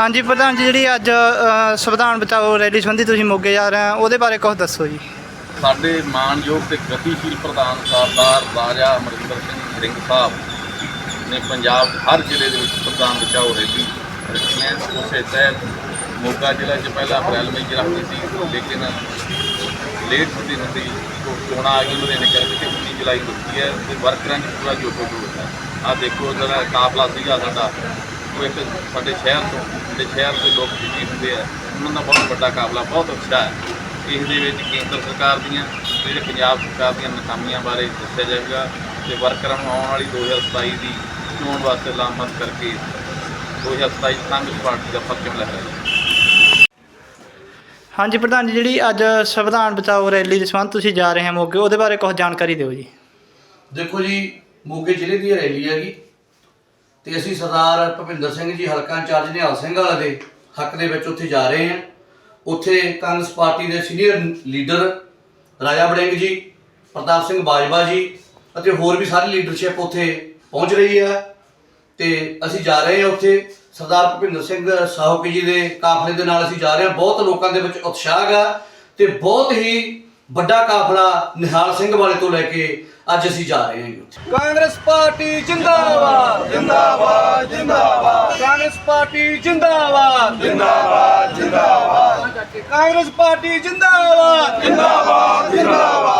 ਹਾਂਜੀ ਪ੍ਰਧਾਨ ਜੀ ਜਿਹੜੀ ਅੱਜ ਅ, ਸੰਵਿਧਾਨ ਬਚਾਓ ਰੈਲੀ ਸੰਬੰਧੀ ਤੁਸੀਂ ਮੋਗੇ ਜਾ ਰਹੇ ਹੋ ਉਹਦੇ ਬਾਰੇ ਕੁਝ ਦੱਸੋ ਜੀ। ਸਾਡੇ ਮਾਣਯੋਗ ਤੇ ਗਤੀਸ਼ੀਲ ਪ੍ਰਧਾਨ ਸਰਦਾਰ ਰਾਜਾ ਅਮਰਿੰਦਰ ਸਿੰਘ ਰਿੰਗ ਸਾਹਿਬ ਨੇ ਪੰਜਾਬ ਦੇ ਹਰ ਜ਼ਿਲ੍ਹੇ ਦੇ ਵਿੱਚ ਪ੍ਰਧਾਨ ਬਚਾਓ ਰੈਲੀ ਰੱਖੀ ਹੈ। ਉਸੇ ਤਹਿਤ ਮੋਗਾ ਜ਼ਿਲ੍ਹਾ 'ਚ ਪਹਿਲਾਂ ਅਪ੍ਰੈਲ ਮਈ 'ਚ ਰੱਖੀ ਸੀ ਲੇਕਿਨ ਲੇਟ ਹੁੰਦੀ ਹੁੰਦੀ ਤੋਂ ਚੋਣਾਂ ਆ ਗਈ ਉਹਦੇ ਨੇ ਕਰਕੇ ਤੇ 19 ਜੁਲਾਈ ਨੂੰ ਰੱਖੀ ਹੈ ਤੇ ਵਰਕਰਾਂ 'ਚ ਪੂਰਾ ਜੋਸ਼ੋ ਜੋਸ਼ ਹੈ ਆ ਦੇਖੋ ਜਿਹੜਾ ਕਾਫਲਾ ਸੀਗਾ ਸਾਡਾ। ਉਹ ਇੱਕ ਸਾਡੇ ਸ਼ਹਿਰ ਤੋਂ ਜਿਹੜੇ ਸ਼ਹਿਰ ਦੇ ਲੋਕ ਜਿੱਤੀ ਹੁੰਦੇ ਆ ਉਹਨਾਂ ਦਾ ਬਹੁਤ ਵੱਡਾ ਕਾਫਲਾ ਬਹੁਤ ਅੱਛਾ ਹੈ। ਇਸ ਦੇ ਵਿੱਚ ਕੇਂਦਰ ਸਰਕਾਰ ਦੀਆਂ ਜਿਹੜੇ ਪੰਜਾਬ ਸਰਕਾਰ ਦੀਆਂ ਨਾਕਾਮੀਆਂ ਬਾਰੇ ਦੱਸਿਆ ਜਾਏਗਾ ਤੇ ਵਰਕਰਾਂ ਨੂੰ ਆਉਣ ਵਾਲੀ 2027 ਦੀ ਚੋਣ ਵਾਸਤੇ ਲਾਮਬੰਦ ਕਰਕੇ 2027 ਚ ਕਾਂਗਰਸ ਪਾਰਟੀ ਦਾ ਪਰਚਮ ਲਹਿਰਾਇਆ ਹਾਂਜੀ ਪ੍ਰਧਾਨ ਜੀ ਜਿਹੜੀ ਅੱਜ ਸੰਵਿਧਾਨ ਬਚਾਓ ਰੈਲੀ ਦੇ ਸੰਬੰਧ ਤੁਸੀਂ ਜਾ ਰਹੇ ਹੋ ਮੋਗੇ ਉਹਦੇ ਬਾਰੇ ਕੁਝ ਜਾਣਕਾਰੀ ਦਿਓ ਜੀ। ਦੇਖੋ ਜੀ ਮੋਗੇ ਜ਼ਿਲ੍ਹੇ ਦੀ ਇਹ ਰੈਲੀ ਹੈਗੀ। ਤੇ ਅਸੀਂ ਸਰਦਾਰ ਭੁਪਿੰਦਰ ਸਿੰਘ ਜੀ ਹਲਕਾ ਇੰਚਾਰਜ ਨਿਹਾਲ ਸਿੰਘ ਵਾਲੇ ਦੇ ਹੱਕ ਦੇ ਵਿੱਚ ਉੱਥੇ ਜਾ ਰਹੇ ਹਾਂ। ਉੱਥੇ ਕਾਂਗਰਸ ਪਾਰਟੀ ਦੇ ਸੀਨੀਅਰ ਲੀਡਰ ਰਾਜਾ ਬੜਿੰਗ ਜੀ, ਪ੍ਰਤਾਪ ਸਿੰਘ ਬਾਜਵਾ ਜੀ ਅਤੇ ਹੋਰ ਵੀ ਸਾਰੀ ਲੀਡਰਸ਼ਿਪ ਉੱਥੇ ਪਹੁੰਚ ਰਹੀ ਹੈ। ਤੇ ਅਸੀਂ ਜਾ ਰਹੇ ਹਾਂ ਉੱਥੇ। ਸਰਦਾਰ ਭੁਪਿੰਦਰ ਸਿੰਘ ਸਾਹੂਕੀ ਜੀ ਦੇ ਕਾਫਲੇ ਦੇ ਨਾਲ ਅਸੀਂ ਜਾ ਰਹੇ ਹਾਂ। ਬਹੁਤ ਲੋਕਾਂ ਦੇ ਵਿੱਚ ਉਤਸ਼ਾਹ ਹੈ ਤੇ ਬਹੁਤ ਹੀ ਵੱਡਾ ਕਾਫਲਾ ਨਿਹਾਲ ਸਿੰਘ ਵਾਲੇ ਤੋਂ ਲੈ ਕੇ ਅੱਜ ਅਸੀਂ ਜਾ ਰਹੇ ਹਾਂ ਉੱਥੇ। ਕਾਂਗਰਸ ਪਾਰਟੀ ਜਿੰਦਾਬਾਦ। ਜਿੰਦਾਬਾਦ ਜਿੰਦਾਬਾਦ। ਕਾਂਗਰਸ ਪਾਰਟੀ ਜਿੰਦਾਬਾਦ। ਜਿੰਦਾਬਾਦ ਜਿੰਦਾਬਾਦ। ਕਾਂਗਰਸ ਪਾਰਟੀ ਜਿੰਦਾਬਾਦ। ਜਿੰਦਾਬਾਦ ਜਿੰਦਾਬਾਦ।